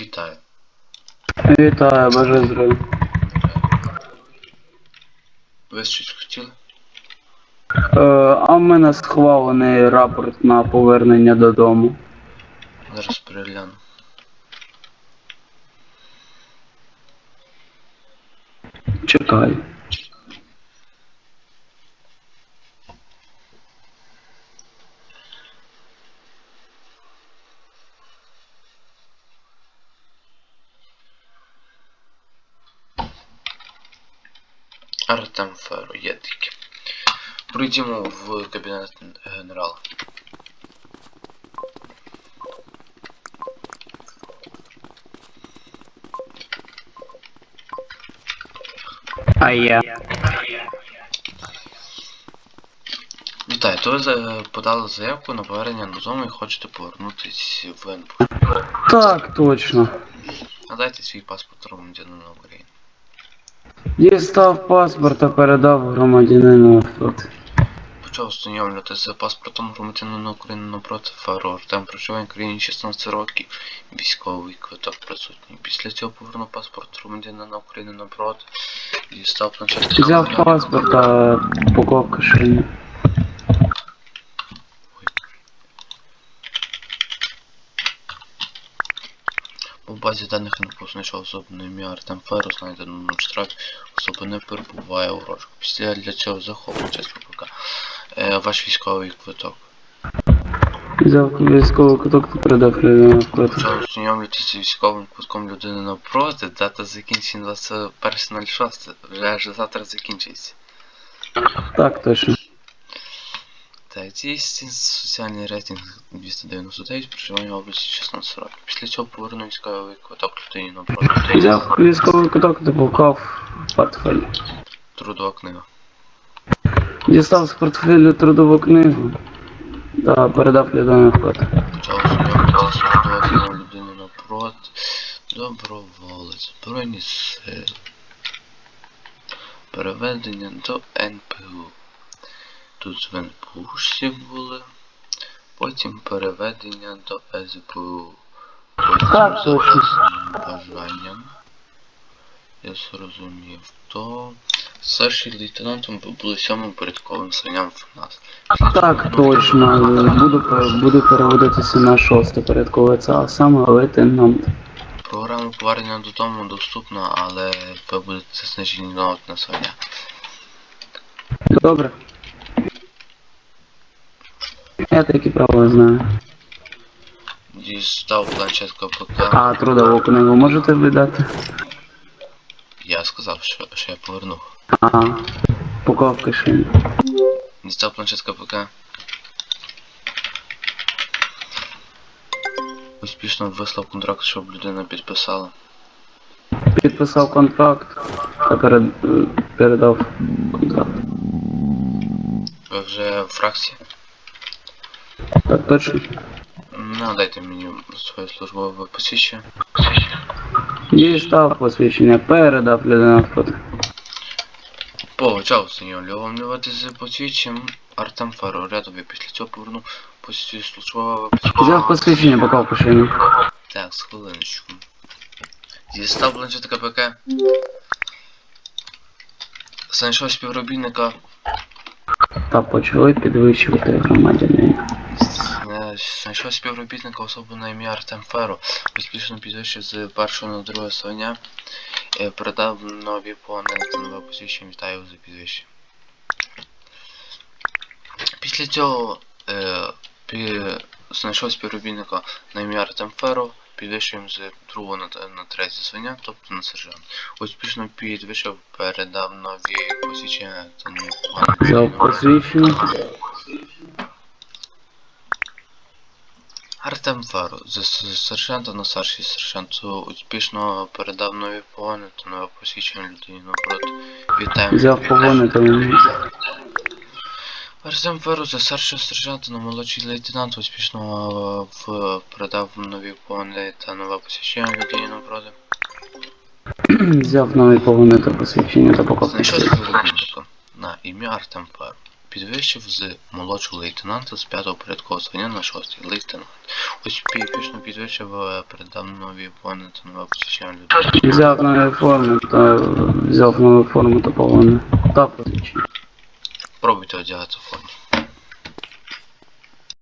Вітаю, Вітаю, бажаю здоров'я. Ви щось хотіли? Е, а в мене схвалений рапорт на повернення додому. Зараз перегляну. Чекаю. Артем Феро, є такі. Пройдімо в кабінет генерала. А я. Вітаю, то ви за- подали заявку на повернення додому і хочете повернутися в НПУ. Так, точно. Надайте свій паспорт громадянина України. Дістав паспорт та передав громадянину авто. Почав ознайомлювати за паспортом громадянина України напроти Фару Артем проживає в країні 16 років. Військовий квиток присутній. Після цього повернув паспорт громадянина України напроти і став планшет. Взяв паспорт та поклав в базі даних НПУ знайшов особне ім'я Артем Феро, знайдено на штрафі. Особа не перебуває у розшуку. Після для цього захоплення час ПК. Е, ваш військовий квиток. Взяв військовий куток та передав. Почав ознайомлюватися з військовим квитком людини напроти. Дата закінчення 21.06. Вже аж завтра закінчується. Так, точно. Так, дійсний соціальний рейтинг 299, проживання в області 16 років. Після цього повернув військовий квиток людині напроти. Взяв військовий куток та поклав в портфель. Трудова книга. Дістав з портфелю трудову книгу та передав людину ознайомлюватися трудова книга людини напроти. Доброволець. Збройні сили. Переведення до НПУ. Тут в були. Потім переведення до СБУ. Потім за власним бажанням. Я зрозумів. То старший лейтенантом були сьомим порядковим званням в нас. Так, точно. Буду, буду переводитися на шосте порядкове, це саме лейтенант. Програма повернення додому доступна, але ви будете знижені на одне звання. Добре. Я такі правила знаю. Дістав планшет КПК. А трудову книгу можете видати? Я сказав, що, що я повернув. Ага. В кишеню. Дістав планшет КПК. Успішно вислав контракт, щоб людина підписала. Підписав контракт та перед, передав контракт. Ви вже в фракції? Так точно. Ну, дайте мені своє службове посвідчення. Дістав посвідчення, передав людину авто. Почав ознайомлювати з посвідченням Артем Феро, рядовий. Після цього повернув посвідчення службове посвідчення. Взяв посвідчення, поклав в кишеню. Так, з хвилиночку. Дістав планшет КПК. Знайшов співробітника. Та почали підвищувати громадянина. Знайшов співробітника особу на ім'я Артем Феро. Успішно підвищив з першого на друге звання. Е, Передав нові плани та нове посвідчення. Вітаю за підвищення. Після цього е, знайшов співробітника на ім'я Артем Феро. Підвищуємо з другого на, на третє звання, тобто на сержант. Успішно підвищив, передав нові посвідчення та нові плани. Взяв посвідчення. Артем Феро з сержанта на старший сержант успішно передав нові погони та нове посвідчення людині напроти. Вітаємо. Взяв погони та Артем Феро з старшого сержанта на молодший лейтенант успішно е, в передав нові погони та нове посвідчення людині напроти. взяв нові погони та посвідчення та Знайшов кишеню. на ім'я Артем Феро. Підвищив з молодшого лейтенанта з 5 порядкового звання на 6 лейтенант. Ось пі- пішно підвищив, е, передав нові та нове посвідчення людей. Взяв нові форми та взяв нову форму та полони. Та посвідчення. Пробуйте одягати форму.